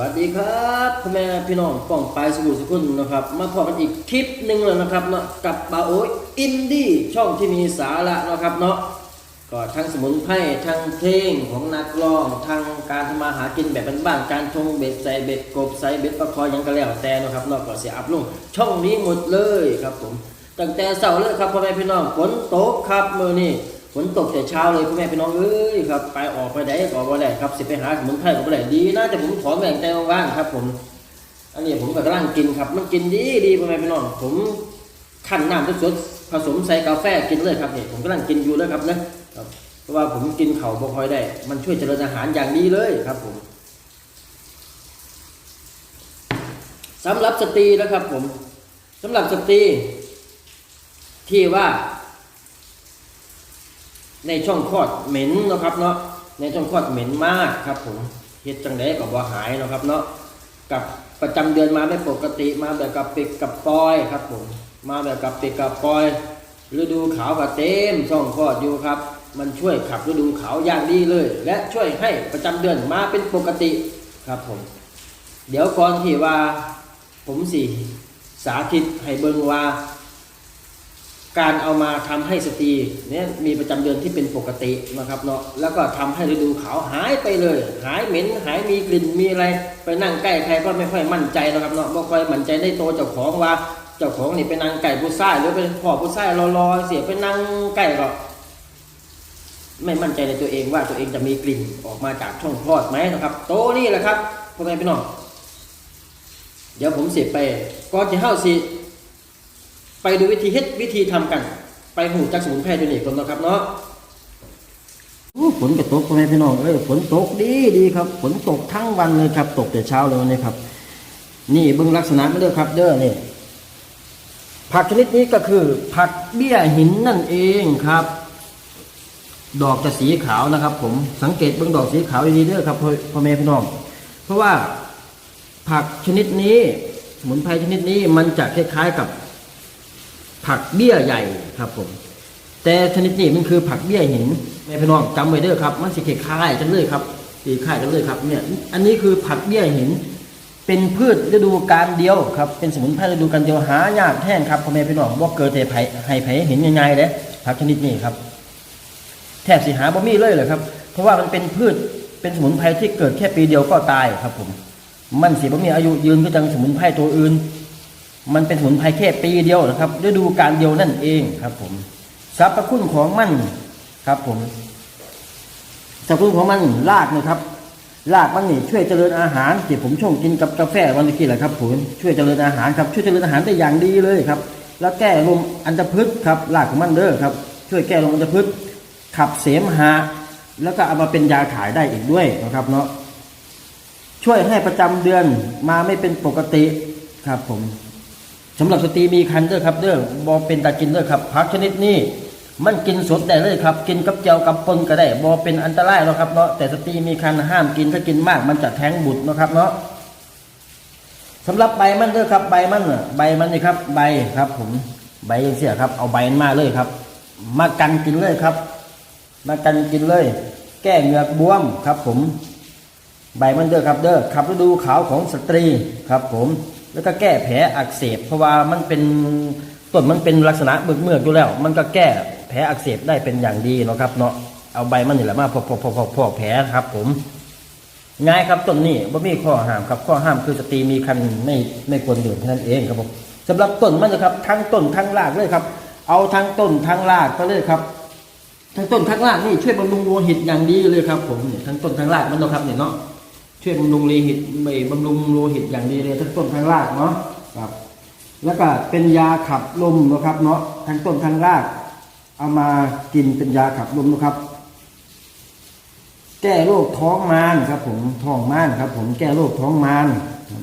สวัสดีครับพ่อแม่พี่น้องป้องปลายสบู่สกุลนะครับ มาพบกันอีกคลิปหนึ่งแล้วนะครับเนาะกับบาโอยอินดี้ช่องที่มีสาระนะครับเนาะก็ทั้งสมุนไพรทั้งเพลงของนักร้องทั้งการทำมาหากินแบบบ้านๆการชงเบ็ดใส่เบ็ดกบใส่เบ็ดปลาคอยหยังก็แล้วแต่นะครับเนาะก็เสียอัพลงช่องนี้หมดเลยครับผมตั้งแต่เสาร์เลยครับพ่อแม่พี่น้องฝนตกครับมือนี่ ฝนตกแต่เช้าเลยพ่อแม่พี่น้องเอ้ยครับไปออกไปไหนก็บ่ได้ครับสิไปหาสมุนไพรก็บ่ได้ดีนะแต่ผมขอแบ่งใจว่างๆครับ ผม อันนี้ผมก็กำลังกินครับมันกินดีดีพ่อแม่พี่น้องผมขั้นน้ำสดๆผสมใส่กาแฟกินเลยครับเนี่ยผมกำลังกินอยู่เลยครับนะครับเพราะว่าผมกินเข่าบ่คอยได้ มันช่วยเจริญอาหารอย่างดีเลยครับผมสำหรับสตรีนะครับผมสำหรับสตรีที่ว่า ในช่องคลอดเหม็นนะครับเนาะในช่องคลอดเหม็นมากครับผมเฮ็ดจังไดก็บ่หายเนาะครับเนาะกับประจำเดือนมาไม่ปกติมาแบบกับปิกกับปอยครับผมมาแบบกับปิกกับปอยฤดูขาวก็เต็มช่องคลอดอยู่ครับ มันช่วยขับฤดูขาวอย่างดีเลย และช่วยให้ประจำเดือนมาเป็นปกติครับผม เดี๋ยวก่อนที่ว่าผมสิสาธิตให้เบิ่งว่า การเอามาทำให้สตรีเนี่ยมีประจำเดือนที่เป็นปกตินะครับเนาะแล้วก็ทำให้ฤดูขาวหายไปเลย หายเหม็นหายมีกลิ่นมีอะไร ไปนั่งใกล้ใครก็ไม่ค่อยมั่นใจนะครับเนาะไม่ค่อยมั่นใจในตัวเจ้าของว่าเจ้าของนี่เป็นนางไก่ผู้ชายหรือเป็นพ่อผู้ชายรอๆเสียไปนั่งใกล้ก็ไม่มั่นใจในตัวเองว่าตัวเองจะมีกลิ่นออกมาจากช่องคลอดไหมนะครับ โตนี่แหละครับพ่อแม่พี่น้องเดี๋ยวผมเสียไปก่อนจะเข้าสิ ไปดูวิธีเฮ็ดวิธีทำกัน ไปหูจักสมุนไพรตัวนี้ก่อนนะครับเนาะฝนก็ตกพ่อแม่พี่น้องเอ้ยฝนตกดีดีครับฝนตกทั้งวันเลยครับ ตกแต่เช้าเลยวันนี้ครับ นี่เบิ่งลักษณะไมันเด้อครับเด้อนี่ผักชนิดนี้ก็คือ ผักเบี้ยหินนั่นเองครับ ดอกจะสีขาวนะครับ ผมสังเกตเบิ่งดอกสีขาวดีเด้อครับพ่อแม่พี่น้อง เพราะว่าผักชนิดนี้สมุนไพรชนิดนี้มันจะคล้ายๆกับ ผักเบี้ยใหญ่ครับผม แต่ชนิดนี้มันคือผักเบี้ยหินแม่พี่น้องจำไว้เด้อครับ มันสิคล้ายกันเลยครับสีคล้ายกันเลยครับเนี่ยอันนี้คือผักเบี้ยหิน เป็นพืชฤดูกาลเดียวครับ เป็นสมุนไพรฤดูกาลเดียวหายากแห้งครับพ่อแม่พี่น้องว่าเกิดแต่ไผให้ไผเห็นง่ายๆเลยผักชนิดนี้ครับ แทบสิหาบ่มีเลยเลยครับ เพราะว่ามันเป็นพืชเป็นสมุนไพรที่เกิดแค่ปีเดียวก็ตายครับผมมันสิบ่มีอายุยืนก็จังสมุนไพรตัวอื่น มันเป็นสมุนไพรแค่ปีเดียวนะครับฤดูกาลเดียวนั่นเองครับ ผมสรรพคุณของมันครับผมสรรพคุณของมันรากนะครับรากมันนี่ช่วยเจริญอาหารที่ผมชงกินกับกาแฟวันนี้แหละครับผมช่วยเจริญอาหารครับช่วยเจริญอาหารได้อย่างดีเลยครับ แล้วแก้ลมอันตรพืชครับรากของมันเด้อครับ ช่วยแก้ลมอันตรพืชขับเสมหะแล้วก็เอามาเป็นยาขายได้อีกด้วยนะครับเนาะช่วยให้ประจำเดือนมาไม่เป็นปกติครับผม สำหรับสตรีมีคันเด้อครับเด้อบอเป็นตากินเด้อครับผักชนิดนี้มันกินสดได้เลยครับ กินกับเจียวกับปนก็ได้บอเป็นอันตรายหรอกครับเนาะแต่สตรีมีคันห้ามกินถ้ากินมากมันจะแท้งบุตรเนาะครับเนาะสำหรับใบมันเด้อครับ ใบมันน่ะใบมันนี่ครับ ใบครับ ผมใบยังเสียครับ เอาใบมันมาเลยครับ มากันกินเลยครับ มากันกินเลย แก้เหงือกบวมครับ ผม ใบมันเด้อครับเด้อขับฤดูขาวของสตรีครับ ผม แล้วก็แก้แผลอักเสบ เพราะว่ามันเป็นต้นมันเป็นลักษณะเบือกเมือกอยู่แล้ว มันก็แก้แผลอักเสบได้เป็นอย่างดีเนาะครับเนาะเอาใบมันนี่แหละมาพอกพอพอพอพอแผลครับ ผมง่ายครับต้นนี้ว่ามีข้อห้ามครับ ข้อห้ามคือสตรีมีคันไม่ไม่ควรดื่มเท่นั้นเองครับผมสำหรับต้นมันนะครับ ทั้งต้นทั้งรากเลยครับ เอาทั้งต้นทั้งรากไปเลยครับทั้งต้นทั้งรากนี่ช่วยบำรุงโลหิตอย่างดีเลยครับ ผมทั้งต้นทั้งรากมันนะครับเนี่ยเนาะ ช่วยบำรุงโลหิตไม่บำรุงโลหิตอย่างดีเลยทั้งต้นทั้งรากเนาะครับแล้วก็เป็นยาขับลมนะครับ เนาะทั้งต้นทั้งราก เอามากินเป็นยาขับลมนะครับ แก้โรคท้องมารครับ ผมท้องมารครับ ผมแก้โรคท้องมารครับ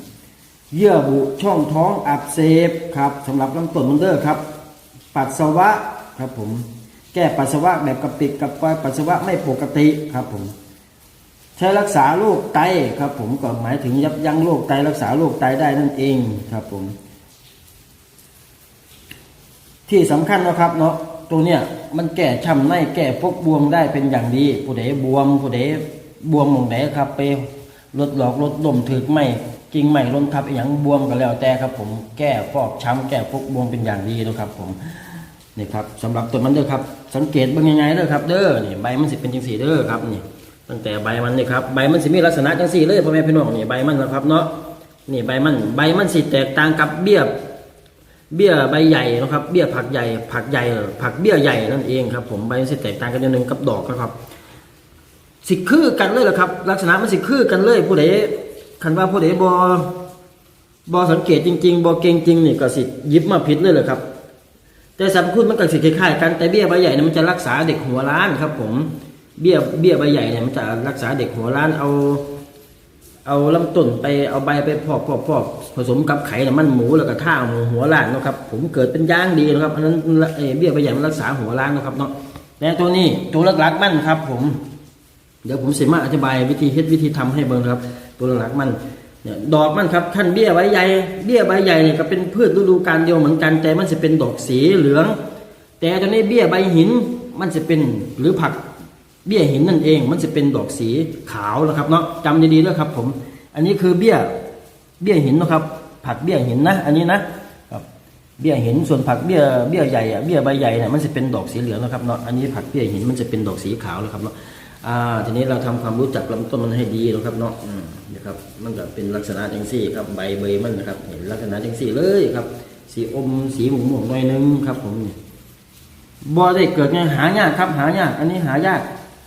เยื่อบุช่องท้องอักเสบครับสำหรับลำต้นมันเดอร์ครับ ปัสสาวะครับผม แก้ปัสสาวะแบบกระปิดกับปอยปัสสาวะไม่ปกติครับผม ใช้รักษาโรคไตครับ ผมก็หมายถึงยับยั้งโรคไตรักษาโรคไตได้นั่นเองครับผม ที่สำคัญนะครับเนาะตัวเนี้ยมันแก้ช้ำในแก้พกบวมได้เป็นอย่างดีผู้ใดบวมผู้ใดบวมมองไหนครับ ไปลดหลอกลดลมถึกไม่กิ่งไม่ล้นทับอย่างบวมก็แล้วแต่ครับ ผมแก้ฟอกช้ำแก้พกบวมเป็นอย่างดีนะครับ ผมนี่ครับสำหรับต้นมันเด้อครับ สังเกตเบิ่งยังไงเด้อครับ เด้อนี่ใบมันสิเป็นจังสีเด้อครับนี่ ตั้งแต่ใบมันนี่ครับใบมันสิมีลักษณะจังสี่เลยพ่อแม่พี่น้องนี่ใบมันนะครับเนาะนี่ใบมันใบมันสิแตกต่างกับเบี้ยเบี้ยใบใหญ่นะครับ เบี้ยผักใหญ่ผักใหญ่ผักเบี้ยใหญ่นั่นเองครับ ผมใบมันสิแตกต่างกันนิดนึงกับดอกนะครับ สิคือกันเลยเหรอครับ ลักษณะมันสิคือกันเลยผู้ใดคันว่าผู้ใดบอบอสังเกตจริง ๆบอเก่งจริงนี่ก็สิยิบมาผิดเลยเหรอครับ แต่สรรพคุณมันก็สิคล้ายๆกันแต่เบี้ยใบใหญ่นี่มันจะรักษาเด็กหัวล้านครับ ผม เบี้ยเบี้ยใบใหญ่เนี่ยมันจะรักษาเด็กหัวล้านเอา เอาลำต้นไปเอาใบไปพอกพอกพอกผสมกับไข่น้ำมันหมูแล้วก็ท่าหมูหัวล้านนะครับ ผมเกิดเป็นย่างดีนะครับอันนั้นเบี้ยใบใหญ่มันรักษาหัวล้านนะครับเนาะแต่ตัวนี้ตัวหลักๆมันครับ ผม เดี๋ยวผมเสิมาอธิบายวิธีเฮ็ดวิธีทำให้เบิ่งครับ ตัวหลักๆมันเนี่ยดอกมันครับขั้นเบี้ยใบใหญ่เบี้ยใบใหญ่เนี่ยก็เป็นพืชฤดูกาลเดียวเหมือนกันแต่มันจะเป็นดอกสีเหลือง แต่ตัวนี้เบี้ยใบหินมันจะเป็นหรือผัก เบี้ยหินนั่นเอง มันจะเป็นดอกสีขาวนะครับเนาะจำดีๆด้วยครับ ผม อันนี้คือเบี้ยเบี้ยหินนะครับ ผักเบี้ยหินนะ อันนี้นะครับเบี้ยหินส่วนผักเบี้ยเบี้ยใหญ่อะเบี้ยใบใหญ่เนี่ยมันจะเป็นดอกสีเหลืองนะครับเนาะอันนี้ผักเบี้ยหินมันจะเป็นดอกสีขาวนะครับเนาะอ่าทีนี้เราทำความรู้จักลำต้นมันให้ดีนะครับเนาะนะครับมันจะเป็นลักษณะจังซี่ครับใบเบยมันนะครับเห็นลักษณะจังซี่เลยครับ สีอมสีหม่วงๆหน่อยนึงครับ ผมบ่ได้เกิดง่ายหายากครับหายาก อันนี้หายาก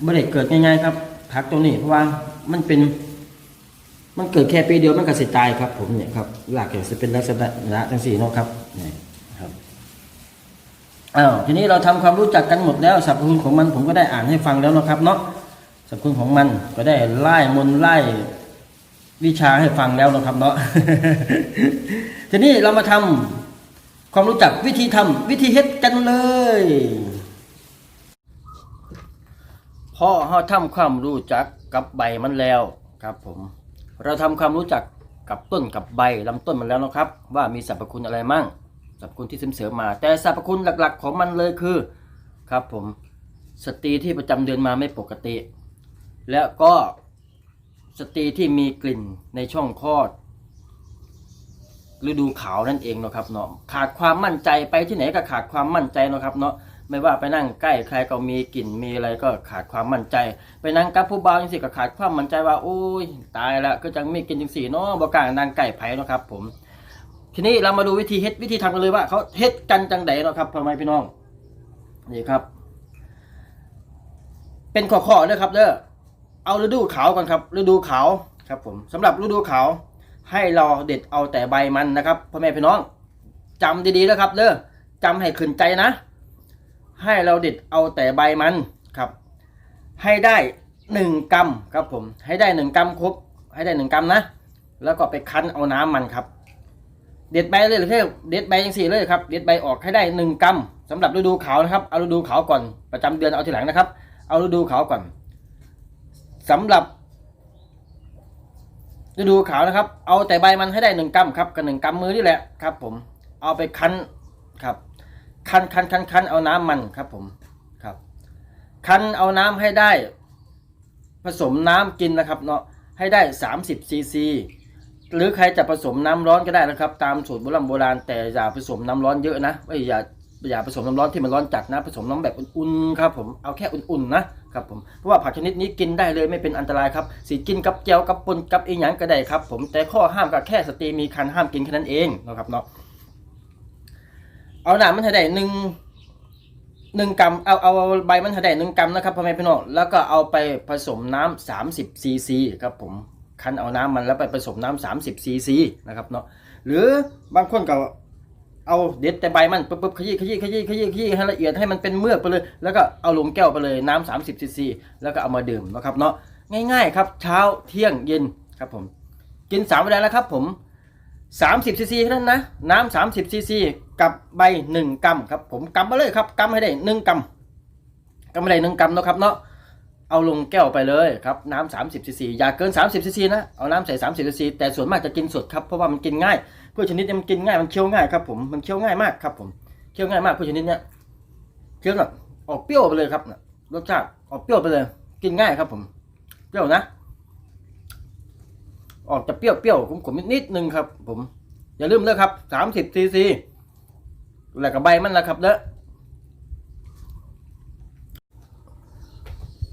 บ่ได้เกิดง่ายๆครับผักตัวนี้เพราะว่ามันเป็น มันเกิดแค่ปีเดียวมันก็สิตายครับ ผมเนี่ยครับหลักอย่างจะเป็นลักษณะจังสี่เนาะครับนี่ครับอ้าวทีนี้เราทำความรู้จักกันหมดแล้วสรรพคุณของมันผมก็ได้อ่านให้ฟังแล้วนะครับ เนาะสรรพคุณของมันก็ได้ไล่มนไล่วิชาให้ฟังแล้วนะครับเนาะทีนี้เรามาทำความรู้จักวิธีทำวิธีเฮ็ดกันเลย พอเราทำความรู้จักกับใบมันแล้วครับ ผม เราทำความรู้จักกับต้นกับใบลำต้นมันแล้วนะครับ ว่ามีสรรพคุณอะไรมั่งสรรพคุณที่เสริมมา แต่สรรพคุณหลักๆ ของมันเลยคือครับผมสตรีที่ประจำเดือนมาไม่ปกติ แล้วก็สตรีที่มีกลิ่นในช่องคลอดฤดูขาวนั่นเองเนาะครับเนาะขาดความมั่นใจไปที่ไหนก็ขาดความมั่นใจเนาะครับเนาะ ไม่ว่าไปนั่งใกล้ใครก็มีกลิ่นมีอะไรก็ขาดความมั่นใจ ไปนั่งกับผู้บ่าวจังสิก็ขาดความมั่นใจว่าโอ้ยตายละก็จังมีกลิ่นจังสีเนาะบ่กล้านั่งใกล้ไผเนาะครับ ผม ทีนี้เรามาดูวิธีเฮ็ดวิธีทำกันเลยว่าเขาเฮ็ดกันจังไดเนาะครับพ่อแม่พี่น้องนี่ครับ เป็นข้อๆเด้อครับเด้อเอาฤดูขาวก่อนครับ ฤดูขาวครับผมสำหรับฤดูขาว ให้เราเด็ดเอาแต่ใบมันนะครับพ่อแม่พี่น้องจำดีๆนะครับเด้อจำให้ขึ้นใจนะ ให้เราเด็ดเอาแต่ใบมันครับ ให้ได้หนึ่งกรัมครับผม ให้ได้หนึ่งกรัมครบ ให้ได้หนึ่งกรัมนะ แล้วก็ไปคั้นเอาน้ำมันครับ เด็ดใบเลยหรือแค่เด็ดใบยังสี่เลยครับ เด็ดใบออกให้ได้หนึ่งกรัมสำหรับฤดูขาวนะครับ เอาฤดูขาวก่อน ประจำเดือนเอาทีหลังนะครับ เอาฤดูขาวก่อนสำหรับฤดูขาวนะครับ เอาแต่ใบมันให้ได้หนึ่งกรัมครับกับหนึ่งกรัมมือนี่แหละครับ ผม เอาไปคั้นครับ คั้นคั้นคั้นคั้นเอาน้ำมันครับผมครับ คั้นเอาน้ำให้ได้ ผสมน้ำกินนะครับเนาะให้ได้ 30ซีซีหรือใครจะผสมน้ำร้อนก็ได้นะครับ ตามสูตรโบราณโบราณแต่อย่าผสมน้ำร้อนเยอะนะไม่อย่าอย่าผสมน้ำร้อนที่มันร้อนจัดนะ ผสมน้ำแบบอุ่นๆครับผมเอาแค่อุ่นๆนะครับผมเพราะว่าผักชนิดนี้กินได้เลยไม่เป็นอันตรายครับสีกินกับแจวกับปนกับอีหยังก็ได้ครับ ผมแต่ข้อห้ามก็แค่สตรีมีคันห้ามกินแค่นั้นเองนะครับเนาะ เอาหนามันให้ได้หนึ่งหนึ่งกรัมเอาเอาใบมันให้ได้หนึ่งกรัมนะครับพ่อแม่พี่น้องแล้วก็เอาไปผสมน้ำสามสิบซีซีครับผมคั้นเอาน้ำมันแล้วไปผสมน้ำสามสิบซีซีนะครับเนาะหรือบางคนก็เอาเด็ดแต่ใบมันปุ๊บปุ๊บขยี้ขยี้ขยี้ขยี้ขยี้ให้ละเอียดให้มันเป็นเมือกไปเลย แล้วก็เอาลงแก้วไปเลยน้ำสามสิบซีซีแล้วก็เอามาดื่มนะครับเนาะง่ายๆครับเช้าเที่ยงเย็นครับผม กินสามเวลาแล้วครับผม สามสิบซีซีเท่านั้นนะ น้ำสามสิบซีซีกับใบหนึ่งกรัมครับผมกำมาเลยครับกำให้ได้หนึ่งกรัมกำมาได้หนึ่งกรัมเนาะครับเนาะเอาลงแก้วไปเลยครับน้ำสามสิบซีซีอย่าเกินสามสิบซีซีนะเอาน้ำใส่สามสิบซีซีแต่ส่วนมากจะกินสดครับเพราะว่ามันกินง่ายพืชชนิดนี้มันกินง่ายมันเคี้ยวง่ายครับผมมันเคี้ยวง่ายมากครับผมเคี้ยวง่ายมากพืชชนิดเนี้ยเคี้ยวแบบออกเปรี้ยวไปเลยครับน่ะรสชาติออกเปรี้ยวไปเลย กินง่ายครับผมเปรี้ยวนะ ออกจะเปรี้ยวๆขมๆนิดนึงครับ ผม อย่าลืมเลยครับสามสิบซีซีแล้วก็ใบมันละครับเด้อ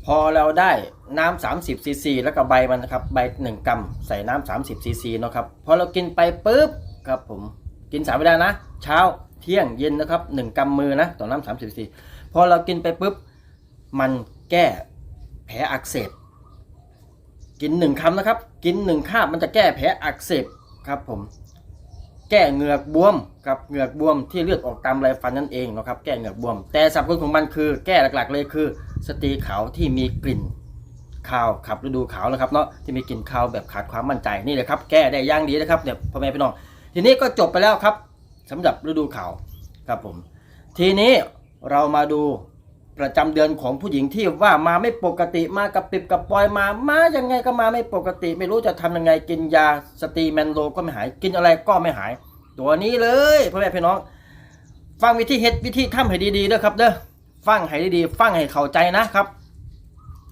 พอเราได้น้ำ30ซีซีแล้วก็ใบมันนะครับ ใบ1กรัมใส่น้ำ30ซีซีเนาะครับพอเรากินไปปุ๊บครับผมกินสามเวลานะ เช้าเที่ยงเย็นนะครับ1กรัมมือนะต่อน้ำ30ซีซีพอเรากินไปปุ๊บมันแก้แผลอักเสบ กินหนึ่งคำนะครับ กินหนึ่งคาบมันจะแก้แผลอักเสบครับผม แก้เหงือกบวมครับเหงือกบวมที่เลือดออกตามไรฟันนั่นเองนะครับ แก้เหงือกบวม แต่สรรพคุณของมันคือแก้หลักๆ เลยคือ สตรีขาวที่มีกลิ่นคาวขับฤดูขาวนะครับเนาะที่มีกลิ่นคาวแบบขาดความมั่นใจนี่เลยครับ แก้ได้ย่างดีนะครับเนี่ยพ่อแม่พี่น้องทีนี้ก็จบไปแล้วครับสำหรับฤดูขาวครับผม ทีนี้เรามาดู ประจำเดือนของผู้หญิงที่ว่ามาไม่ปกติมากับปิบกับปอยมา มายังไงก็มาไม่ปกติ ไม่รู้จะทำยังไงกินยาสตีแมนโลก็ไม่หาย กินอะไรก็ไม่หาย ตัวนี้เลยพ่อแม่พี่น้อง ฟังวิธีเฮ็ดวิธีทำให้ดีๆเด้อครับเด้อฟังให้ดีๆฟังให้เข้าใจนะครับ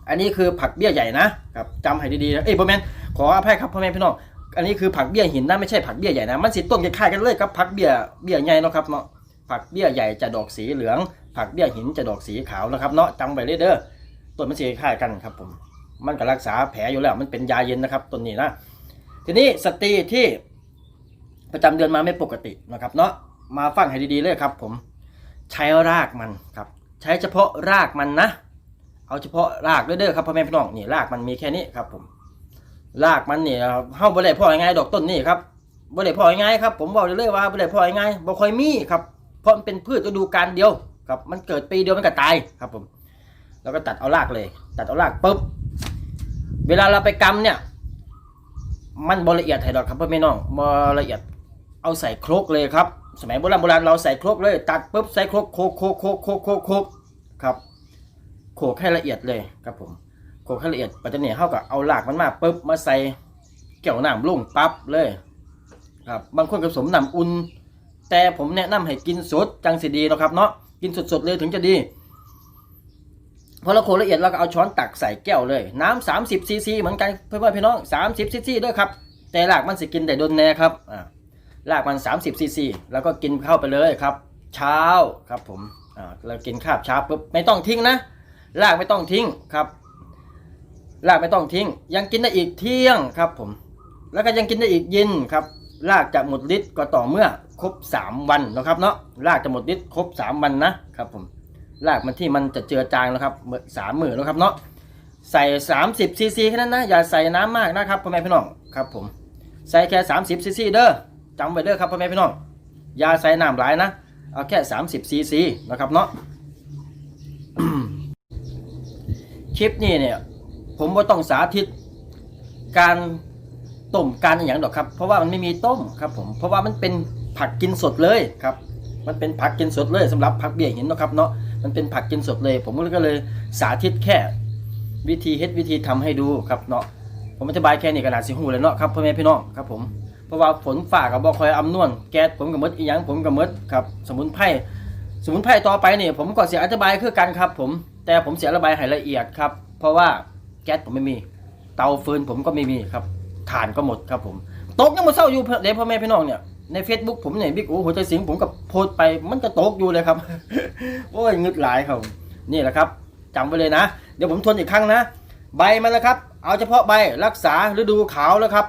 อันนี้คือผักเบี้ยใหญ่นะครับจำให้ดีๆนะเอ้ยพ่อแม่ขออภัยครับพ่อแม่พี่น้องอันนี้คือผักเบี้ยหินนะไม่ใช่ผักเบี้ยใหญ่นะมันสิต้นคล้ายๆกันเลยกับผักเบี้ยเบี้ยใหญ่เนาะครับเนาะผักเบี้ยใหญ่จะดอกสีเหลือง ผักเบี้ยหินจะดอกสีขาวนะครับเนาะจำไว้เลยเด้อต้นมันสีคล้ายกันครับผมมันก็รักษาแผลอยู่แล้ว มันเป็นยาเย็นนะครับต้นนี้นะทีนี้สตรีที่ประจำเดือนมาไม่ปกตินะครับ เนาะมาฟังให้ดีๆเลยครับ ผมใช้รากมันครับ ใช้เฉพาะรากมันนะ เอาเฉพาะรากเด้อๆครับพ่อแม่พี่น้องนี่รากมันมีแค่นี้ครับ ผมรากมันนี่เฮาบ่ได้พ่อง่ายดอกต้นนี่ครับบ่ได้พ่อง่ายครับผมบอกเลยว่าบ่ได้พ่อง่ายบ่ค่อยมีครับเพราะมันเป็นพืชฤดูกาลเดียว ครับมันเกิดปีเดียวมันก็ตายครับผม แล้วก็ตัดเอารากเลย ตัดเอารากปุ๊บเวลาเราไปกำเนี่ย มันบละเอียดไทยดอกครับพ่อแม่น้องบละเอียดเอาใส่ครกเลยครับ สมัยโบราณโบราณเราใส่ครกเลย ตัดปุ๊บใส่ครกโคกโคกโคกโคกโคกโคกครับโขกให้ละเอียดเลยครับผมโขกให้ละเอียดปัจจุบันเท่ากับเอาหลากมันมาปุ๊บมาใส่แก้วน้ำลุ่งปั๊บเลยครับบางคนผสมน้ำอุ่น แต่ผมแนะนำให้กินสดจังสิดีนะครับเนาะ กินสดๆเลยถึงจะดีพอเราโขกละเอียดเราก็เอาช้อนตักใส่แก้วเลย น้ำ30ซีซีเหมือนกันเพื่อนๆพี่น้อง30ซีซีด้วยครับ แต่หลากมันสิกินแต่โดนแน่ครับอ่าหลากมัน30ซีซีแล้วก็กินเข้าไปเลยครับ เช้าครับผมอ่าเรากินข้าวเช้าปุ๊บไม่ต้องทิ้งนะรากไม่ต้องทิ้งครับรากไม่ต้องทิ้ง ยังกินได้อีกเที่ยงครับผม แล้วก็ยังกินได้อีกเย็นครับรากจะหมดฤทธิ์ก็ต่อเมื่อ ครบ3วันนะครับเนาะรากจะหมดฤทธิ์ครบ3วันนะครับผมรากมันที่มันจะเจือจางนะครับเมื่อสามหมือแล้วครับเนาะใส่ 30ซีซีแค่นั้นนะอย่าใส่น้ำมากนะครับพ่อแม่พี่น้องครับผมใส่แค่ 30ซีซีเด้อจำไว้เด้อครับพ่อแม่พี่น้องอย่าใส่น้ำหลายนะเอาแค่ 30ซีซีนะครับเนาะคลิปนี้เนี่ย ผมว่าต้องสาธิตการต้มการอย่างดอกครับ เพราะว่ามันไม่มีต้มครับผมเพราะว่ามันเป็น ผักกินสดเลยครับมันเป็นผักกินสดเลยสำหรับผักเบี้ยหินเนาะครับเนาะมันเป็นผักกินสดเลย ผมก็เลยสาธิตแค่ วิธีเฮ็ดวิธีทำให้ดูครับเนาะผมอธิบายแค่นี้ก็น่าสิหูเลยเนาะครับพ่อแม่พี่น้องครับผมเพราะว่าฝนฝ่ากับบ่คอยอำนวนแก๊สผมกับมดอีหยังผมกับมดครับสมุนไพรสมุนไพรต่อไปเนี่ยผมก็เสียอธิบายคือกันครับ ผมแต่ผมเสียระบายให้ละเอียดครับ เพราะว่าแก๊สผมไม่มี เตาฟืนผมก็ไม่มีครับถ่านก็หมดครับผมตกยังมาเศร้าอยู่เดี๋ยวพ่อแม่พี่น้องเนี่ย ใน Facebook ผมเนี่ยบิ๊กโอ้หัวใจสิงผมกับโพสไปมันก็ตกอยู่เลยครับ โอ้ยงึดหลายครับ นี่แหละครับจำไว้เลยนะ เดี๋ยวผมทวนอีกครั้งนะ ใบมันแล้วครับ เอาเฉพาะใบรักษาฤดูขาวแล้วครับ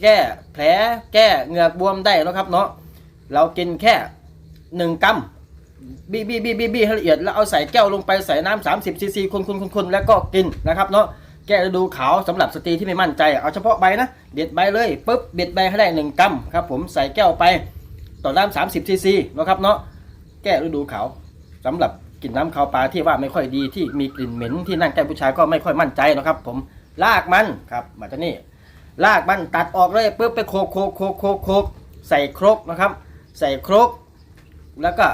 แก้แผลแก้เหงือกบวมได้แล้วครับเนาะเรากินแค่หนึ่งกัมบีบีบีบีบีให้ละเอียดแล้วเอาใส่แก้วลงไปใส่น้ำสามสิบซีซีคนคนคนคนแล้วก็กินนะครับเนาะ แก้ฤดูขาวสำหรับสตรีที่ไม่มั่นใจ เอาเฉพาะใบนะ เด็ดใบเลยปุ๊บเด็ดใบให้ได้หนึ่งกรัมครับผมใส่แก้วไปต่อน้ำสามสิบซีซีนะครับเนาะแก้ฤดูขาวสำหรับกลิ่นน้ำขาวปลาที่ว่าไม่ค่อยดีที่มีกลิ่นเหม็นที่นั่งใกล้ผู้ชายก็ไม่ค่อยมั่นใจนะครับ ผมลากมันครับมาจากนี่ลากมันตัดออกเลยปุ๊บไปโคกโคกโคกโคกโคกใส่ครกนะครับ ใส่ครก แล้วก็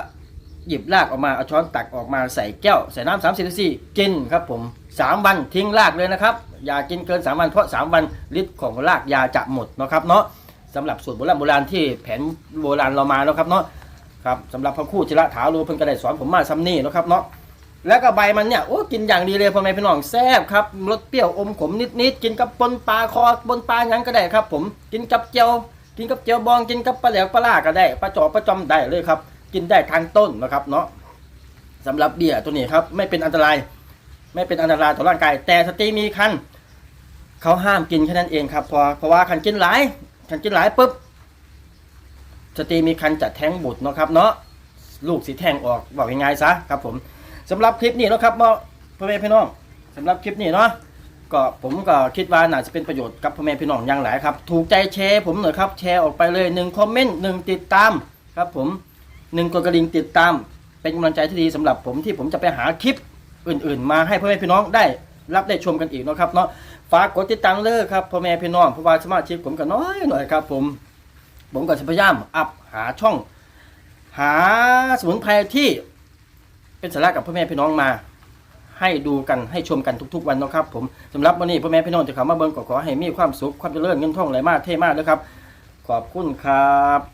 หยิบรากออกมาเอาช้อนตักออกมาใส่แก้วใส่น้ำสามสิบซีกินครับผมสามวันทิ้งรากเลยนะครับอย่ากินเกินสามวันเพราะสามวันฤทธิ์ของรากยาจะหมดนะครับเนาะสำหรับสูตรโบราณโบราณที่แผนโบราณเรามาแล้วครับเนาะครับสำหรับพระคู่จิระถาโลเพิ่นก็ได้สอนผมมาซ้ำนี่นะครับเนาะแล้วก็ใบมันเนี่ยโอ้กินอย่างดีเลยพ่อแม่พี่น้องแซ่บครับรสเปรี้ยวอมขมนิดๆกินกับปนปลาคอบนปลาหยังก็ได้ครับ ผมกินกับเจียวกินกับเจียวบองกินกับปลาแหลวปลาล่าก็ได้ปลาจอปลาจอมได้เลยครับ กินได้ทางต้นนะครับเนาะสำหรับเบียร์ตัวนี้ครับไม่เป็นอันตราย ไม่เป็นอันตรายต่อร่างกาย แต่สตรีมีคันเขาห้ามกินแค่นั้นเองครับเพราะเพราะว่าคันกินหลายคันกินหลายปุ๊บสตรีมีคันจะแท้งบุตรเนาะครับเนาะลูกสีแทงออกบอกง่ายๆซะครับ ผมสำหรับคลิปนี้นะครับเนาะพ่อแม่พี่น้องสำหรับคลิปนี้เนาะก็ผมก็คิดว่าน่าจะเป็นประโยชน์กับพ่อแม่พี่น้องอย่างหลายครับ ถูกใจแชร์ผมหน่อยครับแชร์ออกไปเลยหนึ่งคอมเมนต์หนึ่งติดตามครับผม หนึ่งกดกระดิ่งติดตาม เป็นกำลังใจที่ดีสำหรับผมที่ผมจะไปหาคลิปอื่นๆ มาให้พ่อแม่พี่น้องได้รับได้ชมกันอีกนะครับเนาะฝากกดติดตามเลยครับพ่อแม่พี่น้องเพราะว่าสมาชิกผมก็น้อยหน่อยครับ ผม ผมก็จะพยายามอัพหาช่อง หาสมุนไพรที่เป็นสาระกับพ่อแม่พี่น้องมา ให้ดูกันให้ชมกันทุกๆ วันนะครับผมสำหรับวันนี้พ่อแม่พี่น้องจะข้ามาเบิ่งก็ขอให้มีความสุขความเจริญเงินทองไหลมาเท่มากเลยครับ ขอบคุณครับ